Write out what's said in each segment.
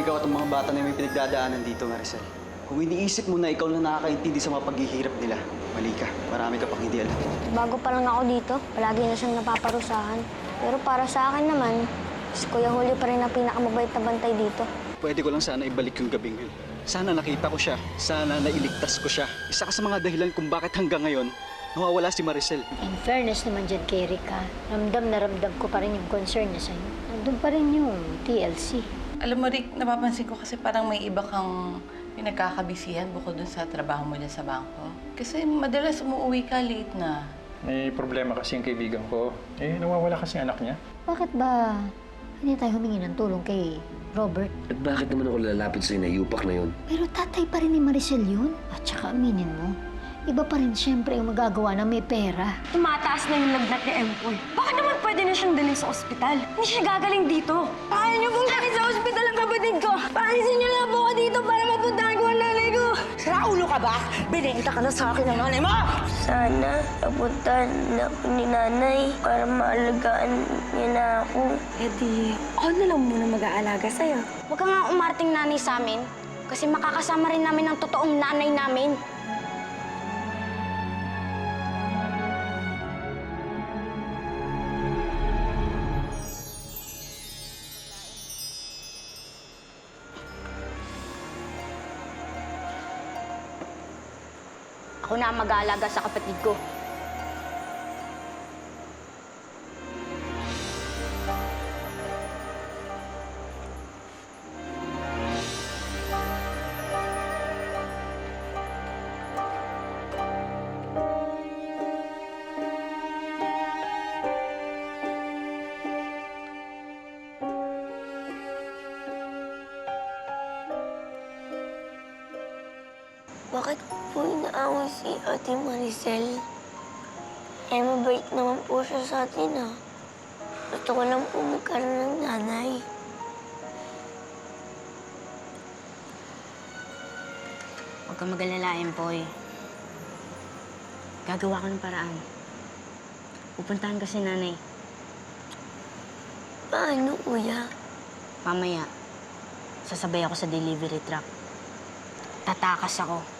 ikaw at ang mga bata na may pinagdadaanan dito, Maricel. Kung iniisip mo na ikaw na nakakaintindi sa mga paghihirap nila, mali ka. Marami ka pang hindi alam. Bago pa lang ako dito, palagi na siyang napaparusahan. Pero para sa akin naman, si Kuya Julio pa rin ang pinakamabait na bantay dito. Pwede ko lang sana ibalik yung gabing yun. Sana nakita ko siya. Sana nailigtas ko siya. Isa ka sa mga dahilan kung bakit hanggang ngayon, nawawala si Maricel. In fairness naman dyan kay Rika, ramdam na ramdam ko pa rin yung concern niya sa'yo. Nandun pa rin yung TLC. Alam mo, Rick, napapansin ko kasi parang may iba kang pinagkakabisihan bukod dun sa trabaho mo dyan sa bangko. Kasi madalas umuwi ka late na. May problema kasi yung kaibigan ko. Eh, nawawala kasi ang anak niya. Bakit ba hindi tayo humingi ng tulong kay Robert? At bakit naman ako lalapit sa'yo na yupak na yun? Pero tatay pa rin ni Maricel yun. At saka aminin mo, iba pa rin siyempre yung magagawa na may pera. Tumataas na yung lagnat ni Empoy. Baka naman pwede na siyang dalhin sa ospital. Hindi siya gagaling dito. Paano niyo pong dalhin sa ospital ang kapatid ko? Paalisin niyo na po ako dito para mapuntahan ko ang nanay ko. Sira ulo ka ba? Binenta ka na sa akin ng nanay mo! Sana napuntahan na ako ni nanay para maalagaan niya na ako. Eh di, ako na lang muna mag-aalaga sa'yo. Huwag ka nga umarting nanay sa amin kasi makakasama rin namin ang totoong nanay namin. Ako na ang mag-aalaga sa kapatid ko. Ate Maricel? Eh, mabait naman po siya sa atin, ah. Gusto ko lang po magkaroon ng nanay. Huwag kang mag-alala, Empoy. Gagawa ko ng paraan. Pupuntahan ko si nanay. Paano, kuya? Mamaya, sasabay ako sa delivery truck. Tatakas ako.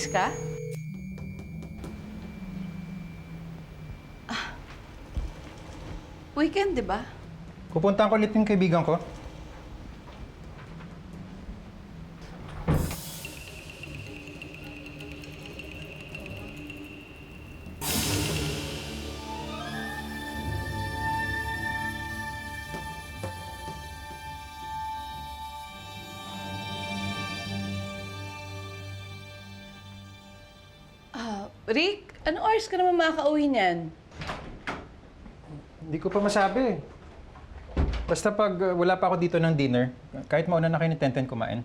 Alis ka? Ah. Weekend, di ba? Pupuntahan ko ulit yung kaibigan ko. Rick, anong oras ka naman makakauwi niyan? Hindi ko pa masabi. Basta pag uh, wala pa ako dito ng dinner, kahit mauna na kayo ni Tenten kumain.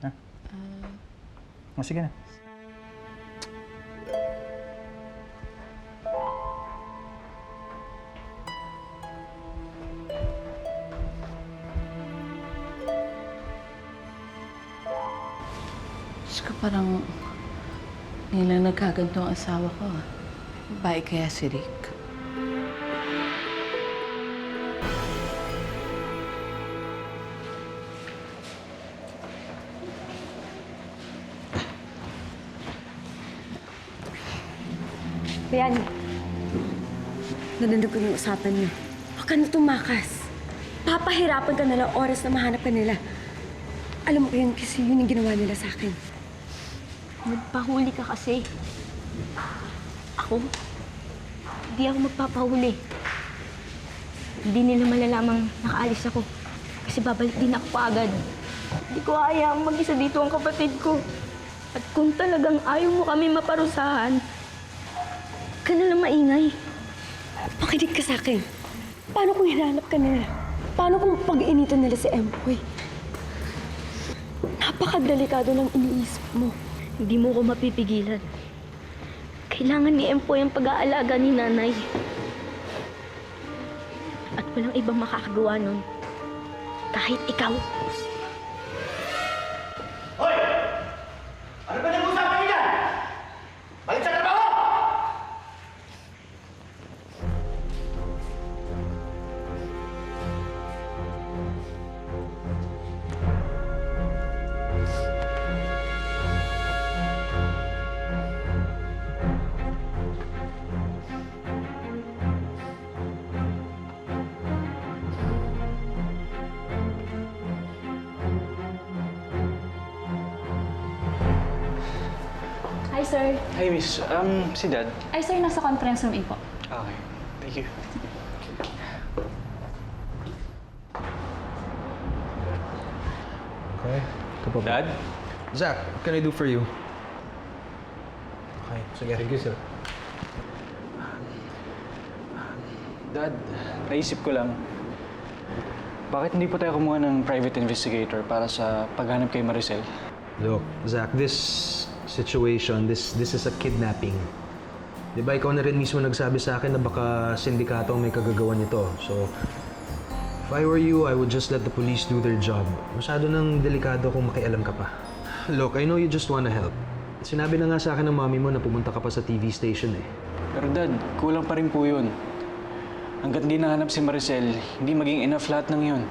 Ha? O, sige na. Nagkaganto ang asawa ko. ah. Babae kaya si Rick? Bayan, narinig ko yung usapan niyo. Huwag ka na tumakas. Papahirapan ka na lang oras na mahanap ka nila. Alam mo ko yun kasi yun yung ginawa nila sa akin. Nagpahuli ka kasi. Ako? Hindi ako magpapahuli. Hindi nila malalamang nakaalis ako. Kasi babalik din ako agad. Hindi ko hayaang mag-isa dito ang kapatid ko. At kung talagang ayaw mo kami maparusahan, huwag ka na lang maingay. Makinig ka sa akin. Paano kung hinanap ka nila? Paano kung pag-initan nila si Empoy? Napakadelikado ng iniisip mo. Hindi mo ko mapipigilan. Kailangan ni Empoy ang pag-aalaga ni nanay. At Walang ibang makakagawa nun. Kahit ikaw. Hi, miss. Um, si Dad. Ay, sir, nasa conference room A po. Okay. Thank you. Okay. Ito po. Dad? Zach, what can I do for you? Okay, sige. Thank you, sir. Dad, naisip ko lang, bakit hindi pa tayo kumuha ng private investigator para sa paghanap kay Maricel? Look, Zach, this situation, this this is a kidnapping. Di ba ikaw na rin mismo nagsabi sa akin na baka sindikato ang may kagagawan nito. So, if I were you, I would just let the police do their job. Masyado nang delikado kung makialam ka pa. Look, I know you just wanna help. Sinabi na nga sa akin ng mami mo na pumunta ka pa sa TV station eh. Pero Dad, kulang pa rin po yun. Hanggat hindi nahanap si Maricel, hindi maging enough lahat ng yun.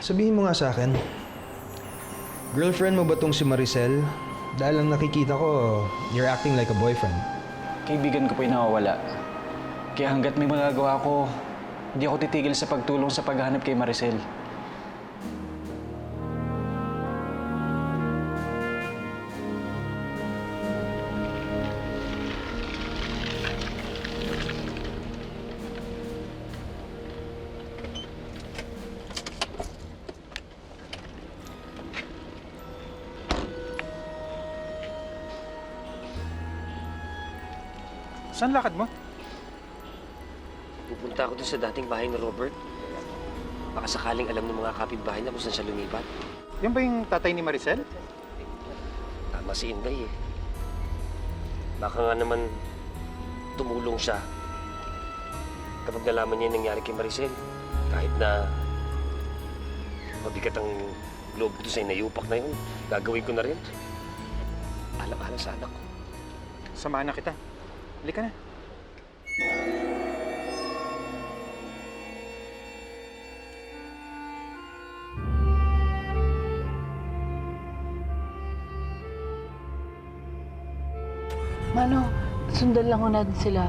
Sabihin mo nga sa akin, girlfriend mo ba tong si Maricel? Dahil ang nakikita ko, you're acting like a boyfriend. Kaibigan ko po yung nawawala. Kaya hanggat may magagawa ko, hindi ako titigil sa pagtulong sa paghahanap kay Maricel. Saan lakad mo? Pupunta ako dun sa dating bahay ni Robert. Baka sakaling alam ng mga kapitbahay na kung saan siya lumipat. Yan ba yung tatay ni Maricel? Tama si Inday eh. Baka nga naman tumulong siya kapag nalaman niya yung nangyari kay Maricel. Kahit na mabigat ang loob ko sa inayupak na yun, gagawin ko na rin. Alam-alam sa anak ko. Samahan na kita. Halika na. Mano, sundan lang ko natin sila.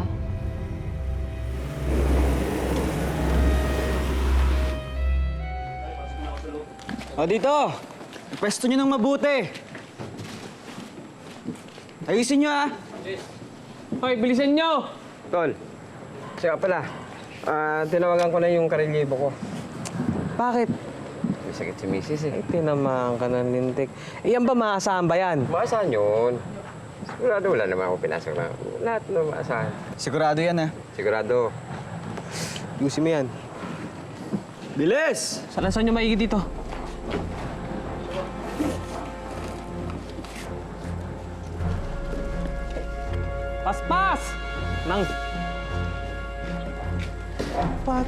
O dito! Pwesto nyo ng mabuti! Ayusin nyo ah! Hoy, bilisan nyo! Tol, siya pala. Ah, tinawagan ko na yung karelyebo ko. Bakit? May sakit si misis eh. Ay, tinamaan ka ng lintik. Iyan ba maasahan ba yan? Maasahan yun. Sigurado wala naman ako pinasok na. Lahat na maasahan. Sigurado yan ah. Sigurado. Yusin mo yan. Bilis! Saan saan nyo maigi dito?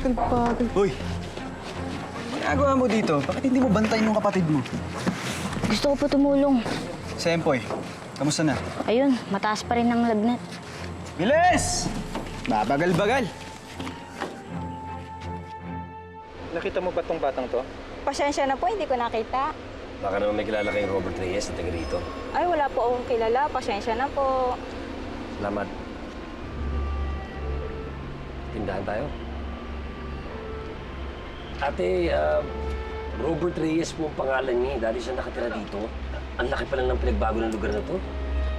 Pagal-pagal. Uy! Ginagawa mo dito? Bakit hindi mo bantayin yung kapatid mo? Gusto ko po tumulong. Sempoy, kamusta na? Ayun, mataas pa rin ang lagnat. Bilis! Babagal-bagal. Nakita mo ba tong batang to? Pasensya na po, hindi ko nakita. Baka naman may kilala kayong Robert Reyes na taga rito. Ay, wala po akong kilala. Pasensya na po. Salamat. Tindahan tayo. Ate, ah, Robert Reyes po ang pangalan niya. eh. Dati siya nakatira dito. Ang laki pa lang ng pinagbago ng lugar na to.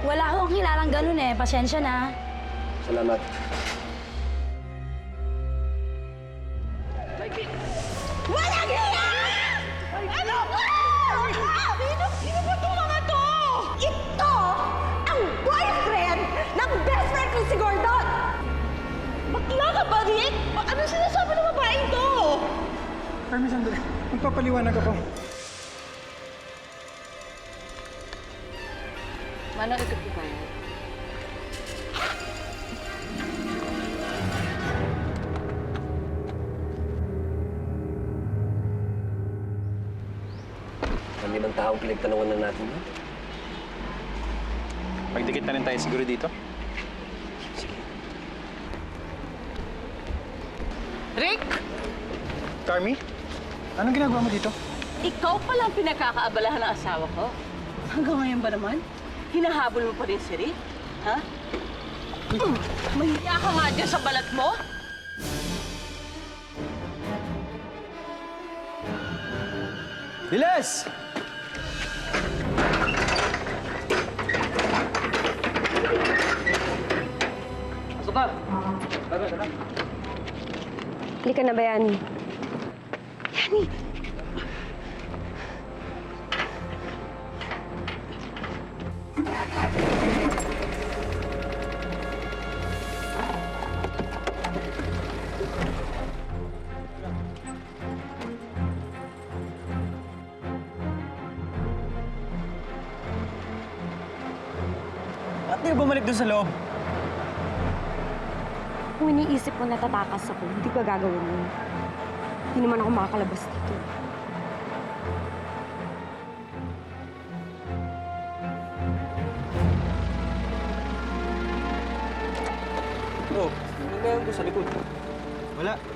Wala akong kilalang ganun eh. Pasensya na. Salamat. Carmi, sandali. Magpapaliwanag ako. Manakita po kayo. Kami ng taong pinagtanungan na natin. no? Magdikit na rin tayo siguro dito. Rick! Carmi? Anong ginagawa mo dito? Ikaw pala ang pinagkakaabalahan ng asawa ko. Hanggang ngayon ba naman? Hinahabol mo pa rin si Rick? Ha? Mm, Mahiya ka nga dyan sa balat mo? Bilis! Halika na, Bayani. Yani! Ba't di ka bumalik doon sa loob? Kung iniisip mo natatakas ako, hindi ko gagawin yun. Hindi naman ako makakalabas dito. Oh, ano meron doon sa likod? Wala.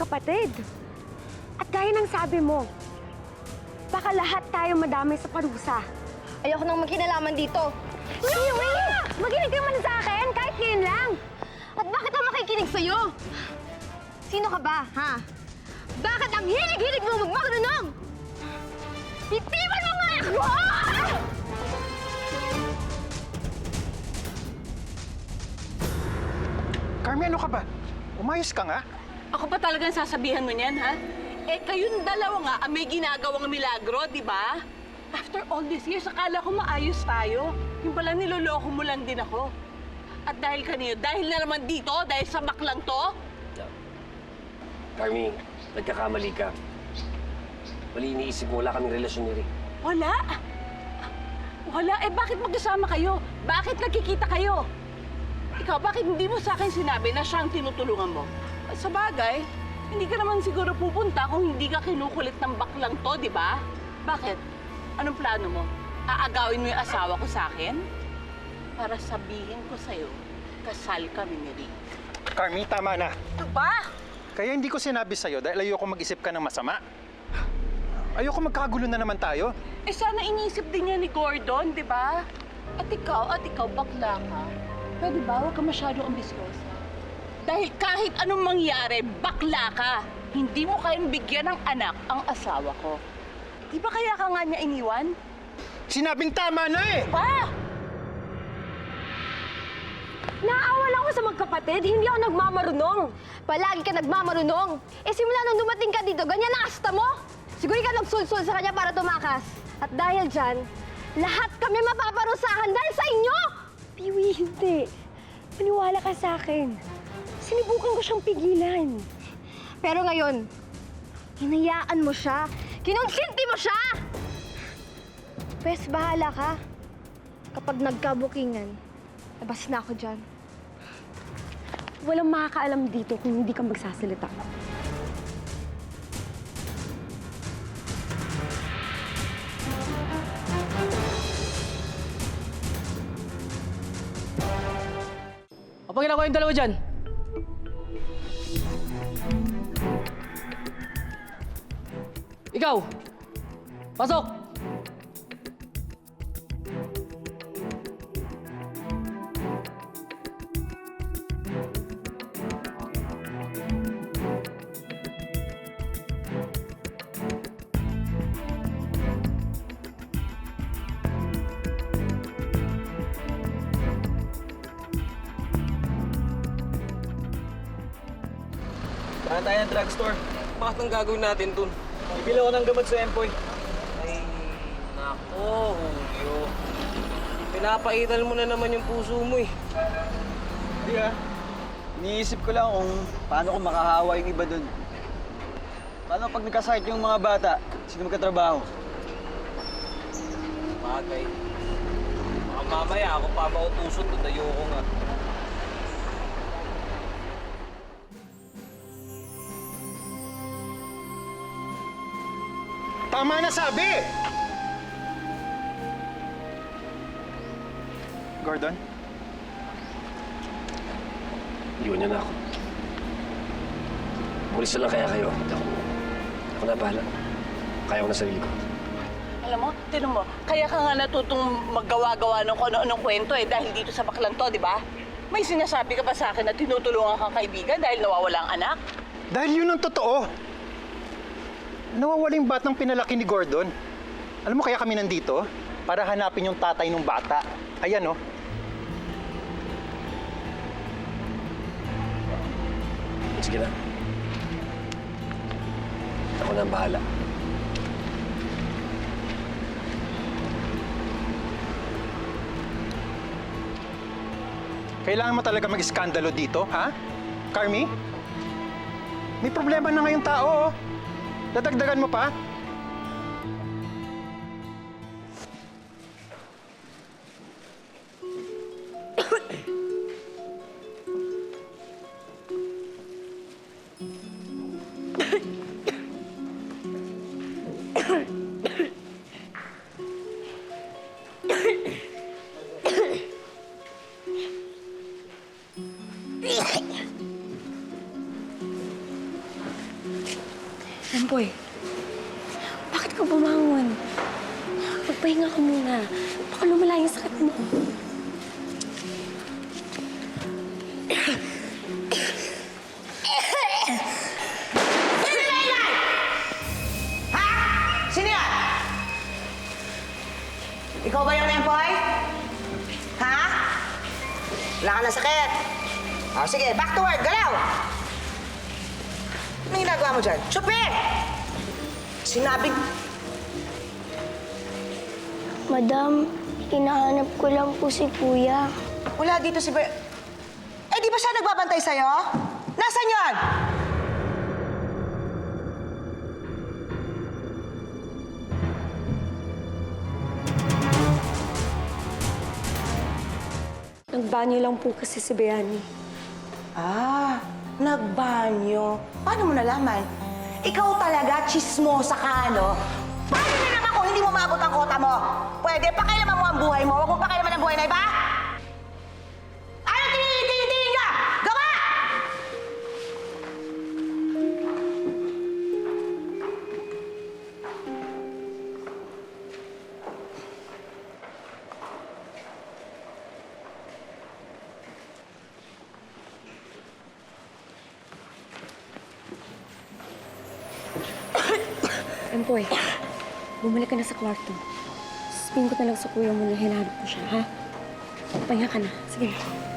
Magkapatid. At gaya ng sabi mo, baka lahat tayo madamay sa parusa. Ayoko nang magkinalaman dito. Piwi! Maginig ka man sa akin, kahit ngayon lang. At bakit ako makikinig sa'yo? Sino ka ba, ha? Bakit ang hilig-hilig mo magmakanunong? Itiwan mo nga ako! Carmi, ano ka ba? Umayos ka nga. Ako pa talagang sasabihan mo niyan, ha? Eh, kayong dalawa nga ang may ginagawang milagro, di ba? After all these years, akala ko maayos tayo. Yung pala niloloko mo lang din ako. At dahil kanino? Dahil na naman dito? Dahil sa baklang to? Carmi, nagkakamali ka. Mali iniisip mo, wala kaming relasyon ni Rick. Wala. Wala. Eh, bakit magkasama kayo? Bakit nagkikita kayo? Ikaw, bakit hindi mo sa akin sinabi na siya ang tinutulungan mo? Sa bagay, hindi ka naman siguro pupunta kung hindi ka kinukulit ng baklang to, di ba? Bakit? Anong plano mo? Aagawin mo yung asawa ko sa akin? Para sabihin ko sa'yo, kasal kami ni Rick. Carmi, tama na. Ano ba? Kaya hindi ko sinabi sa'yo dahil ayoko mag-isip ka ng masama. Ayoko magkagulo na naman tayo. Eh sana iniisip din niya ni Gordon, di ba? At ikaw, at ikaw, bakla ka. Pwede ba? Huwag ka masyadong ambisyosa. Dahil kahit anong mangyari, bakla ka. Hindi mo kayang bigyan ng anak ang asawa ko. Di ba kaya ka nga niya iniwan? Sinabing tama na eh! Pa! Naawa lang ako sa magkapatid, hindi ako nagmamarunong. Palagi ka nagmamarunong. Eh simula nung dumating ka dito, ganyan ang asta mo. Siguro ka nagsulsul sa kanya para tumakas. At dahil dyan, lahat kami mapaparusahan dahil sa inyo! Piwi, hindi. Maniwala ka sa akin. Sinubukan ko siyang pigilan. Pero ngayon, hinayaan mo siya. Kinonsinti mo siya! Pwes, bahala ka. Kapag nagkabukingan, labas na ako dyan. Walang makakaalam dito kung hindi ka magsasalita. Apa ginagawa yung dalawa dyan? Ikaw! Pasok! Saan tayo ng drugstore? Bakit ang gagawin natin, Tun? Bibili ako ng gamot sa Empoy. Ay, nako, Julio. Pinapaital mo na naman yung puso mo eh. Hindi ah. Iniisip ko lang kung paano ko makahawa yung iba doon. Paano pag nagkasakit yung mga bata? Sino magkatrabaho? Bagay. Baka mamaya ako pa mautusot doon. Ayoko nga. Tama na sabi! Gordon? Iwan niyo na ako. Umalis na lang kaya kayo. Ako, ako na bahala. Kaya ko na sarili ko. Alam mo, tinan mo, kaya ka nga natutong maggawa-gawa ng kung ano-anong kwento eh, dahil dito sa baklan to, di ba? May sinasabi ka pa sa akin na tinutulungan kang kaibigan dahil nawawala ang anak? Dahil yun ang totoo. Nawawala yung batang pinalaki ni Gordon. Alam mo kaya kami nandito? Para hanapin yung tatay ng bata. Ayan oh. Sige na. Ako na ang bahala. Kailangan mo talaga mag-iskandalo dito, ha? Carmi? May problema na ngayong tao, oh. Dadagdagan mo pa? Empoy, bakit ka bumangon? Magpahinga ka muna. Baka lumala yung sakit mo. Sino yan? Ikaw ba yung Empoy? Ha? Wala ka na sakit. O sige, back to work, galaw! Ano ginagawa mo dyan? Chupi! Sinabing... Madam, hinahanap ko lang po si Kuya. Wala dito si... Ber... Eh, di ba siya nagbabantay sa'yo? Nasaan yan? Nagbanyo lang po kasi si Bayani. Ah, nagbanyo. Paano mo nalaman? Ikaw talaga, chismosa ka, no? Paano na naman kung hindi mo maabot ang kota mo? Pwede, pakailaman mo ang buhay mo. Huwag mo pakailaman ang buhay na iba. Ka na sa kwarto. Sabihin ko na lang sa kuya mo na hinahanap ko siya, ha? Pahinga ka na. Sige. Kaya,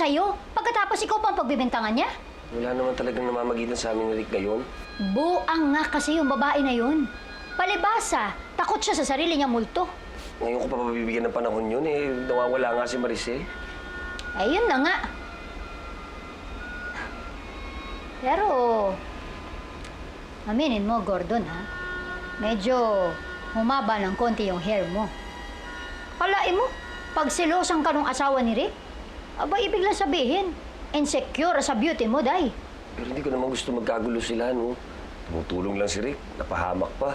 sa'yo. Pagkatapos ikaw pa ang pagbibintangan niya. Wala naman talagang namamagitan sa amin ni Rick ngayon. Buang nga kasi yung babae na yun. Palibasa, takot siya sa sarili niya multo. Ngayon ko pa mabibigyan ng panahon yun, eh, nawawala nga si Maricel. Ayun na nga. Pero, aminin mo, Gordon, ha? Medyo humaba ng konti yung hair mo. Kalain mo, pag silosan ka ng asawa ni Rick, aba, ibig lang sabihin, insecure sa beauty mo, day. Pero hindi ko naman gusto magkagulo sila, no? Tumutulong lang si Rick, napahamak pa.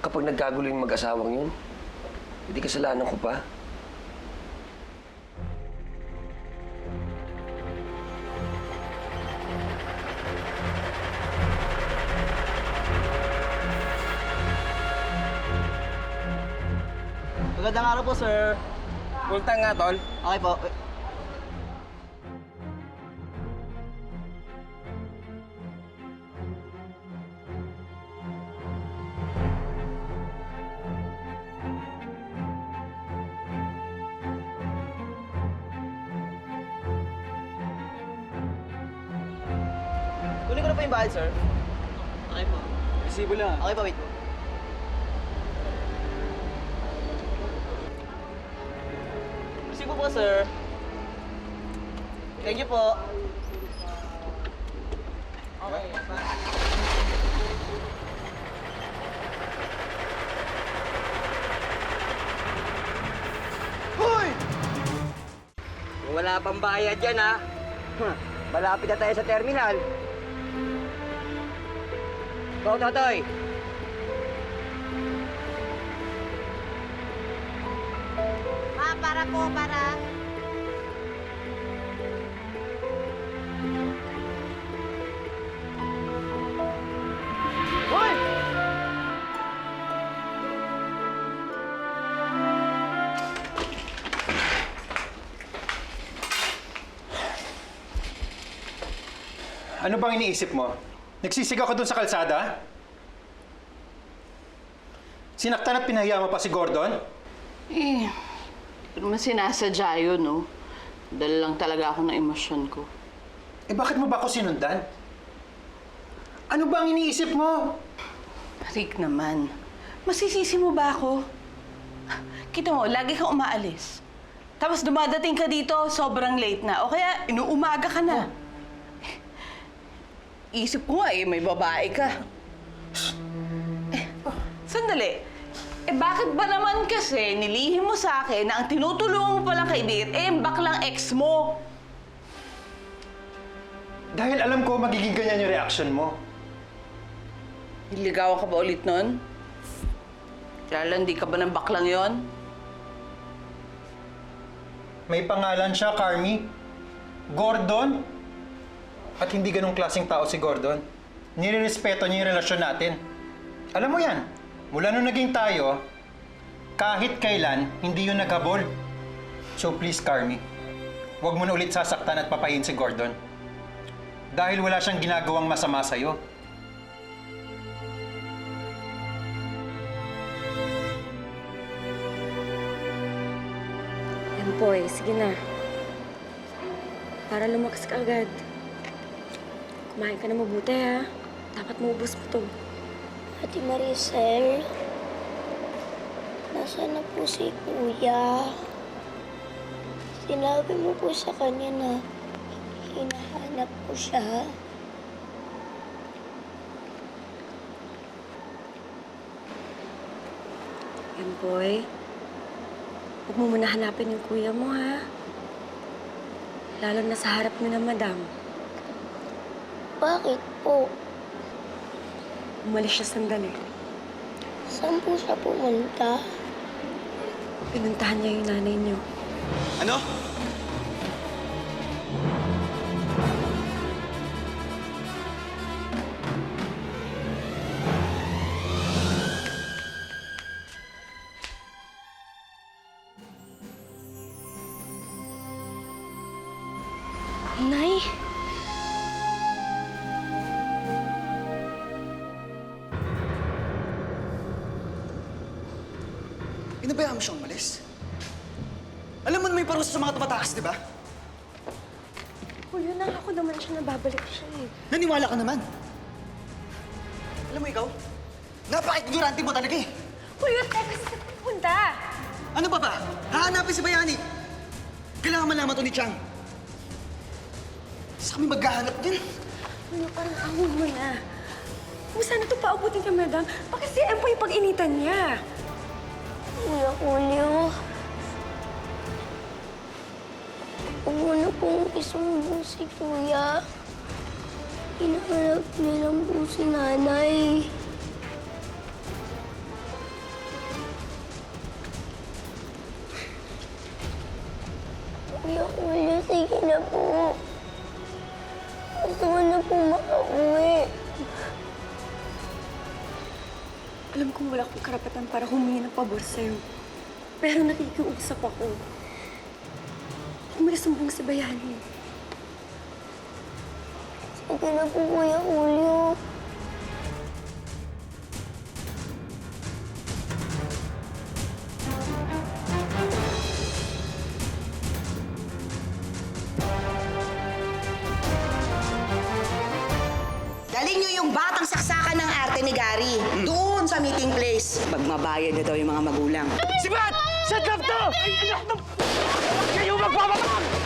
Kapag nagkagulo yung mag-asawang yun, hindi kasalanan ko pa. Magandang araw po, sir. Full tank nga, tol. Okay po. Po yung bayad, sir. Okay po. Resibo lang. Okay po, wait po. Resibo po, sir. Thank you po. Okay. Hoy! Wala pang bayad yan, ha? Malapit na tayo sa terminal. Go, Totoy! Ma, para po, para. Hoy! Ano bang iniisip mo? Nagsisigaw ka dun sa kalsada? Sinaktan at pinahiya mo pa si Gordon? Eh, pero naman sinasadya yun, no? Dala lang talaga ako ng emosyon ko. Eh bakit mo ba ako sinundan? Ano ba ang iniisip mo? Rick naman, masisisi mo ba ako? Kita mo, lagi kang umaalis. Tapos dumadating ka dito, sobrang late na. O kaya, inuumaga ka na. Isip ko nga eh, may babae ka. Eh, sandali. Eh bakit ba naman kasi nilihim mo sa akin na ang tinutulungan mo palang kay Dit, eh yung baklang ex mo? Dahil alam ko magiging ganyan yung reaction mo. Niligawan ka ba ulit nun? Lalo, hindi ka ba ng baklang yon? May pangalan siya, Carmi. Gordon. At hindi ganong klaseng tao si Gordon. Nirirespeto niya yung relasyon natin. Alam mo yan, mula nung naging tayo, kahit kailan, hindi yun naghabol. So please, Carmi, huwag mo na ulit sasaktan at papayin si Gordon. Dahil wala siyang ginagawang masama sa'yo. Yan po eh, sige na. Para lumakas ka agad. Kumain ka na mabuti ha. Dapat maubos mo to. Ate Maricel, nasaan na po si Kuya? Sinabi mo po sa kanya na hinahanap ko siya. Boy. Huwag mo muna hanapin yung kuya mo ha. Lalo na sa harap niyo na madam. Bakit po? Umalis siya sandali. Saan po siya pumunta? Pinuntahan niya yung nanay niyo. Ano? Tumatakas, di ba? Kuya, nangako naman siya na babalik siya eh. Naniwala ka naman. Alam mo ikaw, napaka-ignorante mo talaga eh. Kuya, teka, saan pupunta? Ano ba ba? Hahanapin si Bayani. Kailangan malaman to ni Chang. Sa kami maghahanap din. Kuya, parang ahon mo na. Kung sana ito paubutin kay madam, bakit si Empo yung pag-initan niya? Kuya Julio. Huwag mo na pong si Kuya. Hinahanap nilang po si Nanay. Kuya Julio, sige na po. Gusto ko na po makauwi. Alam kong wala akong karapatan para humingi ng pabor sa'yo. Pero nakikiusap ako. May sumbong si Bayani. Sige na po, Kuya Julio. Dalhin niyo yung batang saksakan ng arte ni Gary. Doon sa meeting place. Magmabayad na daw yung mga magulang. Si Bat! Sa to! Ay, anak ng... Huwag kayo magpapatang!